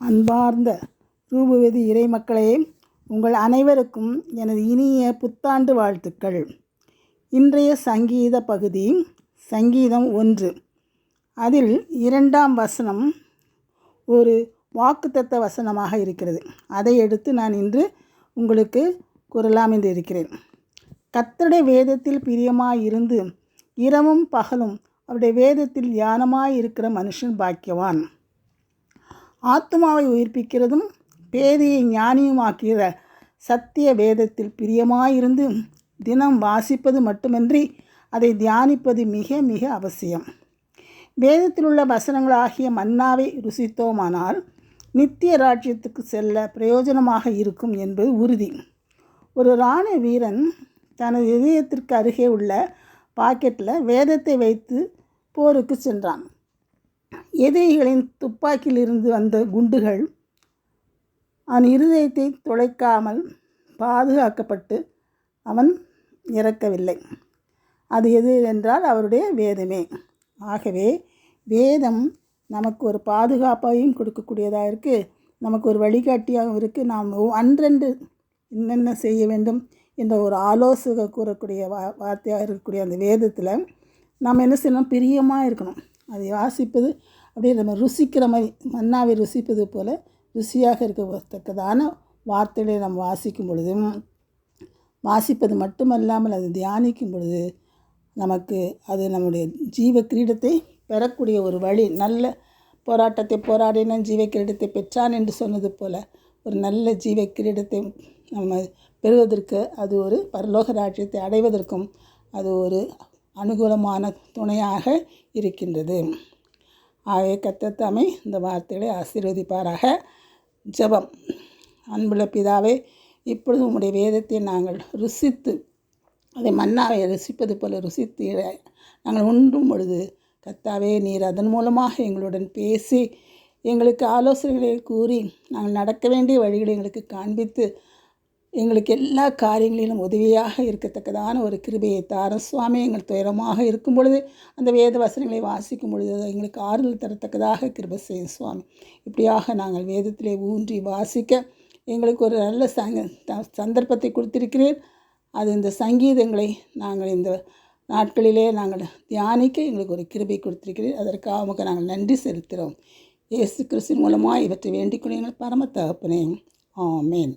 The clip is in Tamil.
அன்பார்ந்த ரூபவதி இறைமக்களே உங்கள் அனைவருக்கும் எனது இனிய புத்தாண்டு வாழ்த்துக்கள். இன்றைய சங்கீத பகுதி சங்கீதம் ஒன்று. அதில் இரண்டாம் வசனம் ஒரு வாக்குத்தத்த வசனமாக இருக்கிறது. அதை எடுத்து நான் இன்று உங்களுக்கு கூறலாம் என்று இருக்கிறேன். கத்தடை வேதத்தில் பிரியமாய் இருந்து இரவும் பகலும் அவருடைய வேதத்தில் தியானமாய் இருக்கிற மனுஷன் பாக்கியவான். ஆத்மாவை உயிர்ப்பிக்கிறதும் பேதையை ஞானியுமாக்கிற சத்திய வேதத்தில் பிரியமாயிருந்து தினம் வாசிப்பது மட்டுமின்றி அதை தியானிப்பது மிக மிக அவசியம். வேதத்தில் உள்ள வசனங்களாகிய மன்னாவை ருசித்தோமானால் நித்திய ராஜ்யத்துக்கு செல்ல பிரயோஜனமாக இருக்கும் என்பது உறுதி. ஒரு இராணுவ வீரன் தனது இதயத்திற்கு அருகே உள்ள பாக்கெட்டில் வேதத்தை வைத்து போருக்கு சென்றான். எதிரிகளின் துப்பாக்கியிலிருந்து வந்த குண்டுகள் அவன் இருதயத்தை துளைக்காமல் பாதுகாக்கப்பட்டு அவன் இறக்கவில்லை. அது எது என்றால் அவருடைய வேதமே. ஆகவே வேதம் நமக்கு ஒரு பாதுகாப்பையும் கொடுக்கக்கூடியதாக இருக்குது நமக்கு ஒரு வழிகாட்டியாகவும் இருக்குது நாம் அன்றென்று என்னென்ன செய்ய வேண்டும் என்ற ஒரு ஆலோசனை கூறக்கூடிய வா வார்த்தையாக இருக்கக்கூடிய அந்த வேதத்தில் நாம் என்ன செய்யணும்? பிரியமாக இருக்கணும். அதை வாசிப்பது அப்படியே நம்ம ருசிக்கிற மாதிரி மன்னாவை ருசிப்பது போல் ருசியாக இருக்கத்தக்கதான வார்த்தைகளை நாம் வாசிக்கும் பொழுதும் வாசிப்பது மட்டுமல்லாமல் அது தியானிக்கும் பொழுது நமக்கு அது நம்முடைய ஜீவ கிரீடத்தை பெறக்கூடிய ஒரு வழி. நல்ல போராட்டத்தை போராடின ஜீவ கிரீடத்தை பெற்றான் என்று சொன்னது போல் ஒரு நல்ல ஜீவ கிரீடத்தை நம்ம பெறுவதற்கு அது ஒரு பரலோக ராஜ்யத்தை அடைவதற்கும் அது ஒரு அனுகூலமான துணையாக இருக்கின்றது. ஆகவே கத்தத்தாமே இந்த வார்த்தைகளை ஆசீர்வதிப்பாராக. ஜெபம். அன்புள்ள பிதாவே இப்பொழுது உங்களுடைய வேதத்தை நாங்கள் ருசித்து அதை மன்னாவை ருசிப்பது போல ருசித்து நாங்கள் உண்டும் பொழுது கத்தாவே நீர் அதன் மூலமாக எங்களுடன் பேசி எங்களுக்கு ஆலோசனைகளை கூறி நாங்கள் நடக்க வேண்டிய வழிகளை எங்களுக்கு காண்பித்து எங்களுக்கு எல்லா காரியங்களிலும் உதவியாக இருக்கத்தக்கதான ஒரு கிருபையை தார சுவாமி எங்கள் துயரமாக இருக்கும் பொழுது அந்த வேத வசனங்களை வாசிக்கும் பொழுது எங்களுக்கு ஆறுதல் தரத்தக்கதாக கிருபை செய்யும் சுவாமி. இப்படியாக நாங்கள் வேதத்திலே ஊன்றி வாசிக்க எங்களுக்கு ஒரு நல்ல சங்க சந்தர்ப்பத்தை கொடுத்திருக்கிறீர் அது இந்த சங்கீதங்களை நாங்கள் இந்த நாட்களிலே நாங்கள் தியானிக்க எங்களுக்கு ஒரு கிருபை கொடுத்திருக்கிறீர் அதற்காக உமக்கு நாங்கள் நன்றி செலுத்துகிறோம். இயேசு கிறிஸ்து மூலமாக இவற்றை வேண்டிக் கொண்டு எங்கள் பரம தகப்பனே. ஆமேன்.